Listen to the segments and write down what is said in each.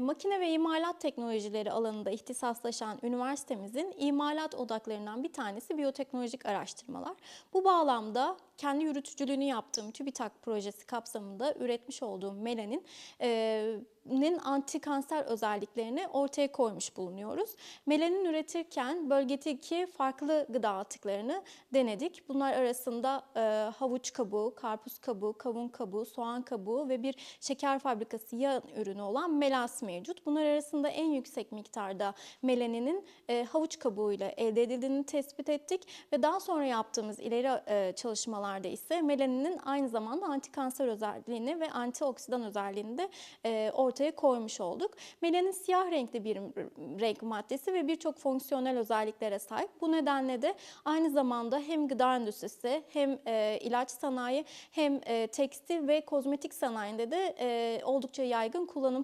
Makine ve imalat teknolojileri alanında ihtisaslaşan üniversitemizin imalat odaklarından bir tanesi biyoteknolojik araştırmalar. Bu bağlamda kendi yürütücülüğünü yaptığım TÜBİTAK projesi kapsamında üretmiş olduğum melanin e, nin anti kanser özelliklerini ortaya koymuş bulunuyoruz. Melanin üretirken bölgedeki farklı gıda atıklarını denedik. Bunlar arasında e, havuç kabuğu, karpuz kabuğu, kavun kabuğu, soğan kabuğu ve bir şeker fabrikası yağ ürünü olan melas mevcut. Bunlar arasında en yüksek miktarda melaninin e, havuç kabuğuyla elde edildiğini tespit ettik ve daha sonra yaptığımız ileri e, çalışmalarda ise melaninin aynı zamanda antikanser özelliğini ve antioksidan özelliğini de e, ortaya koymuş olduk. Melanin siyah renkli bir renk maddesi ve birçok fonksiyonel özelliklere sahip. Bu nedenle de aynı zamanda hem gıda endüstrisi hem e, ilaç sanayi hem e, tekstil ve kozmetik sanayinde de e, oldukça yaygın kullanım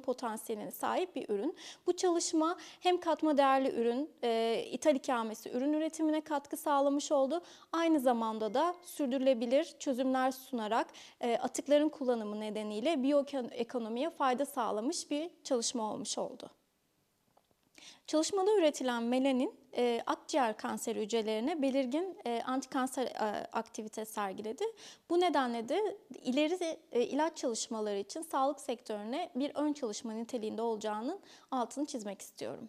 potansiyeline sahip bir ürün. Bu çalışma hem katma değerli ürün, e, ithal ikamesi ürün üretimine katkı sağlamış oldu. Aynı zamanda da sürdürülebilir çözümler sunarak e, atıkların kullanımı nedeniyle biyoekonomiye fayda sağlamış bir çalışma olmuş oldu. Çalışmada üretilen melanin e, akciğer kanseri hücrelerine belirgin e, antikanser e, aktivite sergiledi. Bu nedenle de ileri e, ilaç çalışmaları için sağlık sektörüne bir ön çalışma niteliğinde olacağının altını çizmek istiyorum.